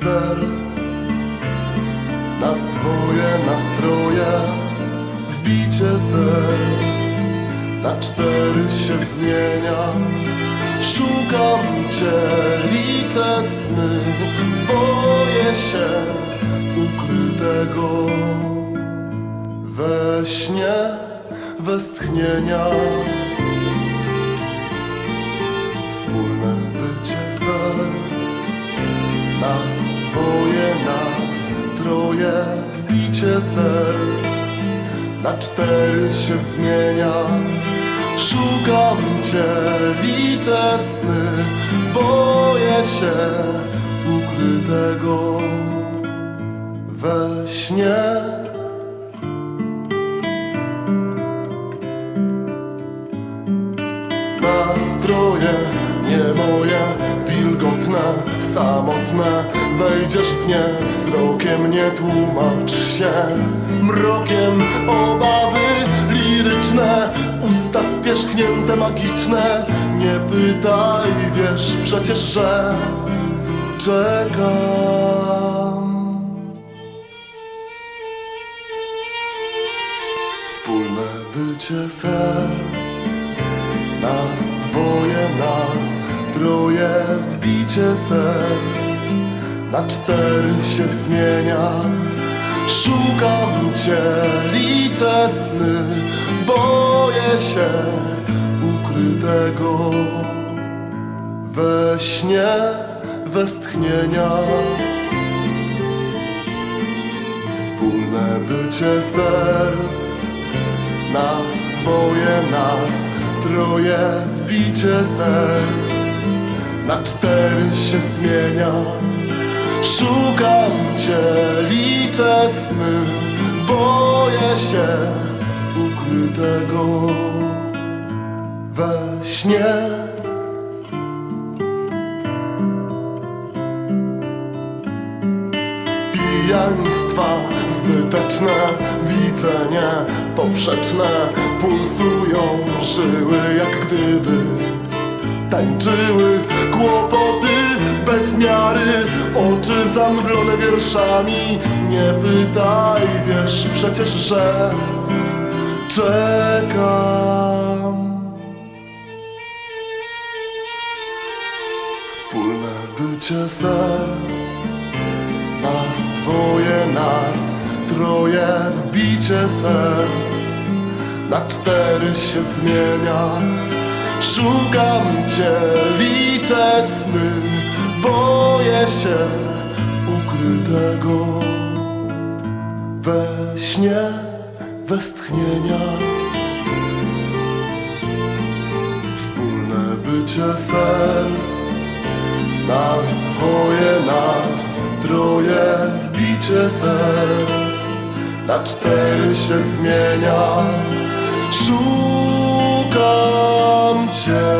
serc. Nas dwoje nastroje Wbicie serc. Na cztery się zmienia Szukam Cię, liczę sny. Boję się ukrytego We śnie westchnienia. Wspólne bycie serc. Nas troje Wbicie serc. Na cztery się zmienia Szukam Cię, liczę sny. Boję się ukrytego We śnie. Nastroje nie moje, wilgotne, samotne. Wejdziesz w nie wzrokiem, nie tłumacz się. Mrokiem obawy liryczne Usta spierzchnięte, magiczne. Nie pytaj, wiesz przecież, że czekam. Wspólne bycie serc. Nas dwoje, nas troje Wbicie serc. Na cztery się zmienia. Szukam Cię, liczę sny. Boję się ukrytego We śnie westchnienia. Wspólne bycie serc. Nas dwoje, nas troje Wbicie serc Na cztery się zmienia. Szukam Cię, liczę sny Boję się ukrytego We śnie. Pijaństwa zbyteczne widzenie poprzeczne. Pulsują żyły jak gdyby tańczyły kłopoty bez miary oczy zamglone wierszami. Nie pytaj wiesz przecież że czekam. Wspólne bycie serc nas dwoje, nas troje, wbicie serc. Na cztery się zmienia Szukam Cię, liczę sny Boję się ukrytego We śnie westchnienia. Wspólne bycie serc nas dwoje, nas troje, wbicie serc. Na cztery się zmienia Szukam Cię